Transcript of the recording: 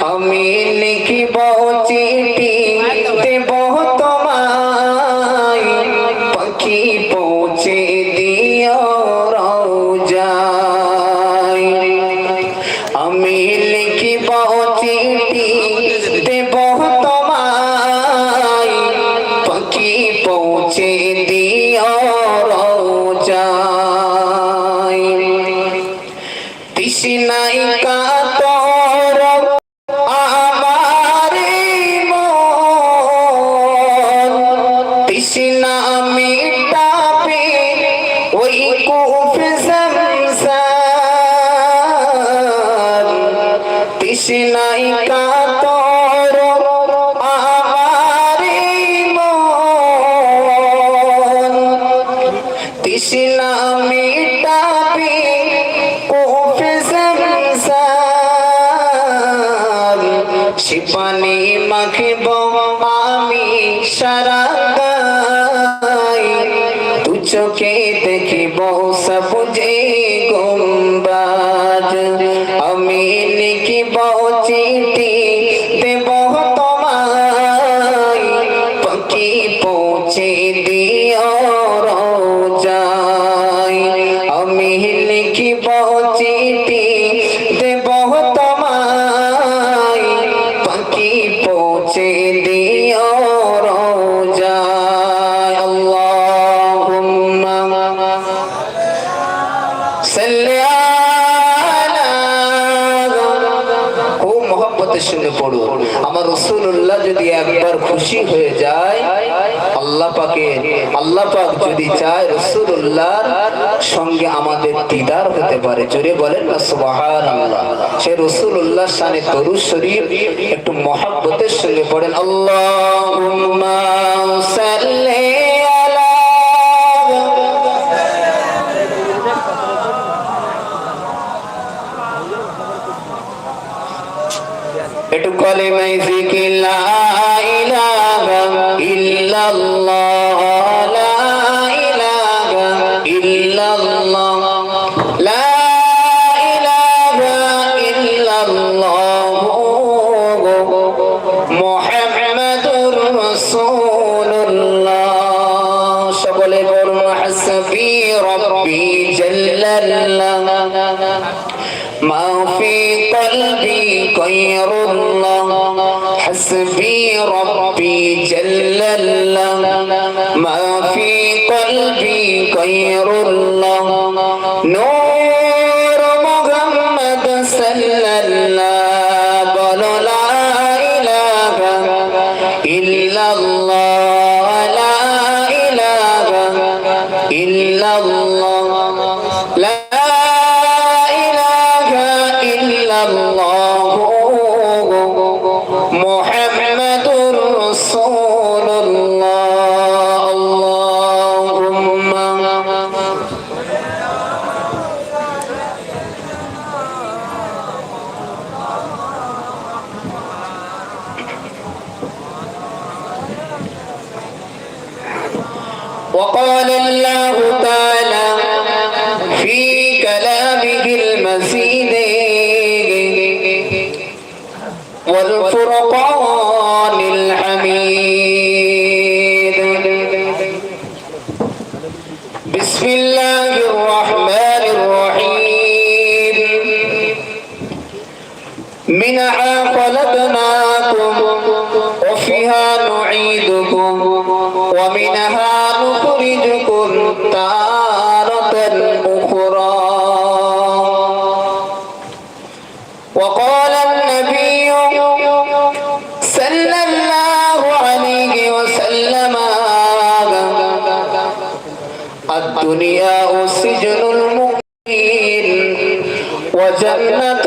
আমি লিখিব চিঠি, দেব তোমায়। পাখি পৌঁছে দিও রোজায়। আমি লিখিব চিঠি, দেব তোমায়। পাখি পৌঁছে দিও রোজায়। তৃষ্ণাই কাতর তৃষ্ণা মিটাবে ওই কুফ সংসার তৃষ্ণাই কাতর আমারে মন। তৃষ্ণা মিটাবে কোফ সংসার শিপানি মাখিব আমি সারা চোখে দেখিব সবুজে গুম্বাজ আমি লিখিব চিঠি দেব তোমায়। পাখি পৌঁছে দিও রোজায়। আমি লিখিব চিঠি মহব্বতের সঙ্গে পড়ো আমার রসুল্লাহ যদি একবার খুশি হয়ে যায়, আল্লাহ পাকে, আল্লাহ পাক যদি চায় রসুল্লাহর সঙ্গে আমাদের দিদার হতে পারে। জোরে বলেন না সুবাহান আল্লাহ সে রসুল্লাহ শানে তরু শরীফ, একটু মহব্বতের সঙ্গে পড়েন। আল্লাহ সাল্লি একটু কলে মাই জিকির লা ইলাহা ইল্লাল্লাহ লা ইলাহা ইল্লাল্লাহ লা ইলাহা ইল্লাল্লাহ সকলে বলুন ما في قلبي غير الله. حسبي ربي جل الله. ما في قلبي غير الله. نور محمد صلى الله بل لا إله إلا الله. لا إله إلا وقال الله تعالى في كلامه المزيد والفرقان الحميد. بسم الله الرحمن الرحيم. منها خلقناكم ومنها نخرجكم تارة أخرى وقال النبي صلى الله عليه وسلم الدنيا سجن المؤمن وجنة